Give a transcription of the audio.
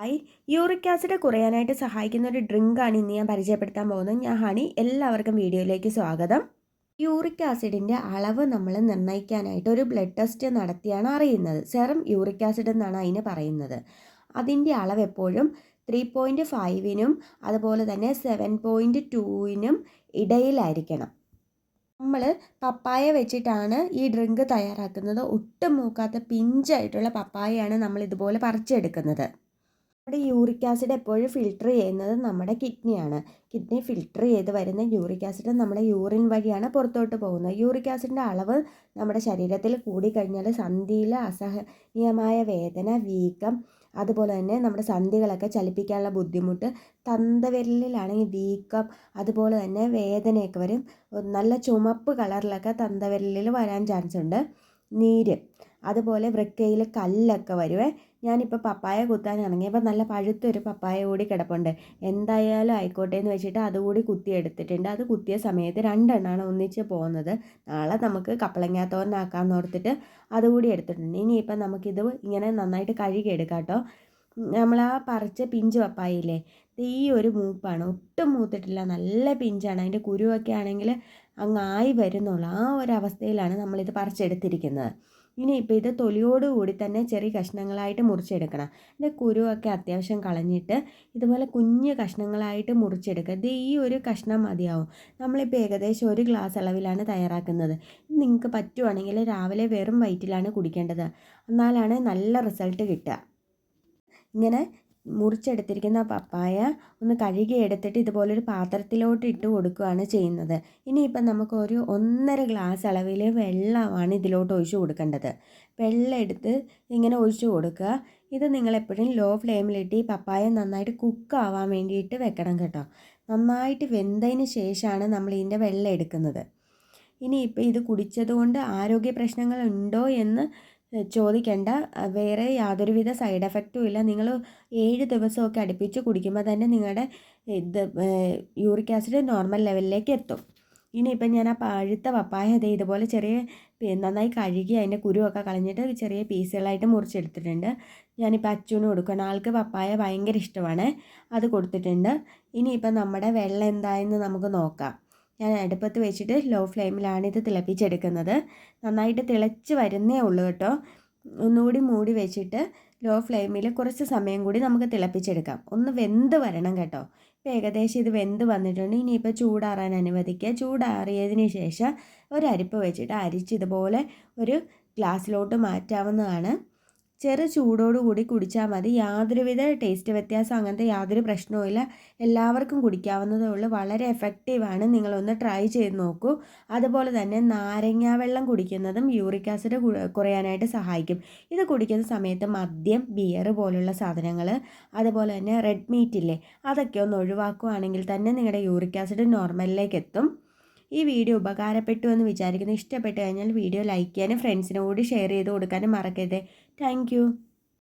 Hi uric acid കുറയാനായിട്ട് സഹായിക്കുന്ന ഒരു ഡ്രിങ്കാണ് ഇന്ന് ഞാൻ പരിചയപ്പെടുത്താൻ പോകുന്നത്. ഞാൻ ഹണി എല്ലാവർക്കും വീഡിയോയിലേക്ക് സ്വാഗതം. യൂറിക് ആസിഡിന്റെ അളവ് നമ്മൾ നിർണയിക്കാനായിട്ട് ഒരു ബ്ലഡ് ടെസ്റ്റ് നടത്തിയാണ് അറിയുന്നത്. സെറം യൂറിക് ആസിഡ് എന്നാണ് അതിന് പറയുന്നത്. അതിന്റെ അളവ് എപ്പോഴും ത്രീ പോയിന്റ് ഫൈവിനും അതുപോലെ തന്നെ സെവൻ പോയിന്റ് ടൂവിനും ഇടയിലായിരിക്കണം. നമ്മൾ പപ്പായ വെച്ചിട്ടാണ് ഈ ഡ്രിങ്ക് തയ്യാറാക്കുന്നത്. ഒട്ടും മൂക്കാത്ത പിഞ്ചായിട്ടുള്ള പപ്പായയാണ് നമ്മൾ ഇതുപോലെ പറിച്ചെടുക്കുന്നത്. നമ്മുടെ യൂറിക് ആസിഡ് എപ്പോഴും ഫിൽട്ടർ ചെയ്യുന്നത് നമ്മുടെ കിഡ്നിയാണ് കിഡ്നി ഫിൽട്ടർ ചെയ്ത് വരുന്ന യൂറിക് ആസിഡ് നമ്മുടെ യൂറിൻ വഴിയാണ് പുറത്തോട്ട് പോകുന്നത്. യൂറിക് ആസിഡിന്റെ അളവ് നമ്മുടെ ശരീരത്തിൽ കൂടിക്കഴിഞ്ഞാൽ സന്ധിയിൽ അസഹനീയമായ വേദന വീക്കം അതുപോലെ തന്നെ നമ്മുടെ സന്ധികളൊക്കെ ചലിപ്പിക്കാനുള്ള ബുദ്ധിമുട്ട് തന്തവിരലിലാണെങ്കിൽ വീക്കം അതുപോലെ തന്നെ വേദനയൊക്കെ വരും. നല്ല ചുമപ്പ് കളറിലൊക്കെ തന്തവിരലിൽ വരാൻ ചാൻസ് ഉണ്ട്. നീര് അതുപോലെ വൃക്കയിൽ കല്ലൊക്കെ വരുവേ. ഞാനിപ്പോൾ പപ്പായ കുത്താൻ ഇറങ്ങിയപ്പോൾ നല്ല പഴുത്തൊരു പപ്പായ കൂടി കിടപ്പുണ്ട്. എന്തായാലും ആയിക്കോട്ടെ എന്ന് വെച്ചിട്ട് അതുകൂടി കുത്തിയെടുത്തിട്ടുണ്ട് അത് കുത്തിയ സമയത്ത് രണ്ടെണ്ണമാണ് ഒന്നിച്ച് പോകുന്നത്. നാളെ നമുക്ക് കപ്പളങ്ങാത്തോരനാക്കാമെന്ന് ഓർത്തിട്ട് അതുകൂടി എടുത്തിട്ടുണ്ട്. ഇനിയിപ്പം നമുക്കിത് ഇങ്ങനെ നന്നായിട്ട് കഴുകിയെടുക്കാം കേട്ടോ. നമ്മൾ ആ പറിച്ച പിഞ്ച് പപ്പായില്ലേ ഈ ഒരു മൂപ്പാണ്. ഒട്ടും മൂത്തിട്ടില്ല. നല്ല പിഞ്ചാണ്. അതിന്റെ കുരുവൊക്കെ ആണെങ്കിൽ അങ്ങായി വരുന്നുള്ളൂ. ആ ഒരു അവസ്ഥയിലാണ് നമ്മളിത് പറിച്ചെടുത്തിരിക്കുന്നത്. ഇനിയിപ്പോൾ ഇത് തൊലിയോടുകൂടി തന്നെ ചെറിയ കഷ്ണങ്ങളായിട്ട് മുറിച്ചെടുക്കണം. ഇതിന്റെ കുരുവൊക്കെ അത്യാവശ്യം കളഞ്ഞിട്ട് ഇതുപോലെ കുഞ്ഞ് കഷ്ണങ്ങളായിട്ട് മുറിച്ചെടുക്കുക. ഇത് ഈ ഒരു കഷ്ണം മതിയാവും. നമ്മളിപ്പോൾ ഏകദേശം ഒരു ഗ്ലാസ് അളവിലാണ് തയ്യാറാക്കുന്നത്. നിങ്ങൾക്ക് പറ്റുവാണെങ്കിൽ രാവിലെ വെറും വയറ്റിലാണ് കുടിക്കേണ്ടത്. എന്നാലാണ് നല്ല റിസൾട്ട് കിട്ടുക. ഇങ്ങനെ മുറിച്ചെടുത്തിരിക്കുന്ന പപ്പായ ഒന്ന് കഴുകി എടുത്തിട്ട് ഇതുപോലൊരു പാത്രത്തിലോട്ട് ഇട്ട് കൊടുക്കുകയാണ് ചെയ്യുന്നത്. ഇനിയിപ്പം നമുക്ക് ഒരു ഒന്നര ഗ്ലാസ് അളവിൽ വെള്ളമാണ് ഇതിലോട്ട് ഒഴിച്ചു കൊടുക്കേണ്ടത്. വെള്ളം എടുത്ത് ഇങ്ങനെ ഒഴിച്ചു കൊടുക്കുക. ഇത് നിങ്ങളെപ്പോഴും ലോ ഫ്ലെയിമിലിട്ട് ഈ പപ്പായ നന്നായിട്ട് കുക്ക് ആവാൻ വേണ്ടിയിട്ട് വെക്കണം കേട്ടോ. നന്നായിട്ട് വെന്തതിന് ശേഷമാണ് നമ്മൾ ഇതിന്റെ വെള്ളം എടുക്കുന്നത്. ഇനിയിപ്പോൾ ഇത് കുടിച്ചതുകൊണ്ട് ആരോഗ്യ പ്രശ്നങ്ങൾ ഉണ്ടോ എന്ന് ചോദിക്കേണ്ട. വേറെ യാതൊരുവിധ സൈഡ് എഫക്റ്റും ഇല്ല. നിങ്ങൾ ഏഴ് ദിവസമൊക്കെ അടുപ്പിച്ച് കുടിക്കുമ്പോൾ തന്നെ നിങ്ങളുടെ ഇത് യൂറിക് ആസിഡ് നോർമൽ ലെവലിലേക്ക് എത്തും. ഇനിയിപ്പം ഞാൻ ആ പഴുത്ത പപ്പായ ഇത് ഇതുപോലെ ചെറിയ നന്നായി കഴുകി അതിന്റെ കുരുവൊക്കെ കളഞ്ഞിട്ട് ചെറിയ പീസുകളായിട്ട് മുറിച്ചെടുത്തിട്ടുണ്ട്. ഞാനിപ്പോൾ അച്ഛനും കൊടുക്കണം. ആൾക്ക് പപ്പായ ഭയങ്കര ഇഷ്ടമാണ്. അത് കൊടുത്തിട്ടുണ്ട്. ഇനിയിപ്പം നമ്മുടെ വെള്ളം എന്തായെന്ന് നമുക്ക് നോക്കാം. ഞാൻ അടുപ്പത്ത് വെച്ചിട്ട് ലോ ഫ്ലെയിമിലാണ് ഇത് തിളപ്പിച്ചെടുക്കുന്നത്. നന്നായിട്ട് തിളച്ച് വരുന്നേ ഉള്ളൂ കേട്ടോ. ഒന്നുകൂടി മൂടി വെച്ചിട്ട് ലോ ഫ്ലെയിമിൽ കുറച്ച് സമയം കൂടി നമുക്ക് തിളപ്പിച്ചെടുക്കാം. ഒന്ന് വെന്ത് വരണം കേട്ടോ. ഇപ്പോൾ ഏകദേശം ഇത് വെന്ത് വന്നിട്ടുണ്ട്. ഇനിയിപ്പോൾ ചൂടാറാൻ അനുവദിക്കുക. ചൂടാറിയതിന് ശേഷം ഒരു അരിപ്പ് വെച്ചിട്ട് അരിച്ച് ഇതുപോലെ ഒരു ഗ്ലാസ്സിലോട്ട് മാറ്റാവുന്നതാണ്. ചെറു ചൂടോടുകൂടി കുടിച്ചാൽ മതി. യാതൊരുവിധ ടേസ്റ്റ് വ്യത്യാസം അങ്ങനത്തെ യാതൊരു പ്രശ്നവുമില്ല എല്ലാവർക്കും കുടിക്കാവുന്നതേ ഉള്ളൂ. വളരെ എഫക്റ്റീവാണ് നിങ്ങളൊന്ന് ട്രൈ ചെയ്ത് നോക്കൂ. അതുപോലെ തന്നെ നാരങ്ങ വെള്ളം കുടിക്കുന്നതും യൂറിക് ആസിഡ് കുറയാനായിട്ട് സഹായിക്കും. ഇത് കുടിക്കുന്ന സമയത്ത് മദ്യം ബിയർ പോലുള്ള സാധനങ്ങൾ അതുപോലെ തന്നെ റെഡ് മീറ്റ് ഇല്ലേ അതൊക്കെ ഒന്ന് ഒഴിവാക്കുകയാണെങ്കിൽ തന്നെ നിങ്ങളുടെ യൂറിക് ആസിഡ് നോർമലിലേക്ക് എത്തും. ഈ വീഡിയോ ഉപകാരപ്പെട്ടു എന്ന് വിചാരിക്കുന്നു. ഇഷ്ടപ്പെട്ടു കഴിഞ്ഞാൽ വീഡിയോ ലൈക്ക് ചെയ്യാനും ഫ്രണ്ട്സിനോട് ഷെയർ ചെയ്ത് കൊടുക്കാനും മറക്കരുത്. താങ്ക്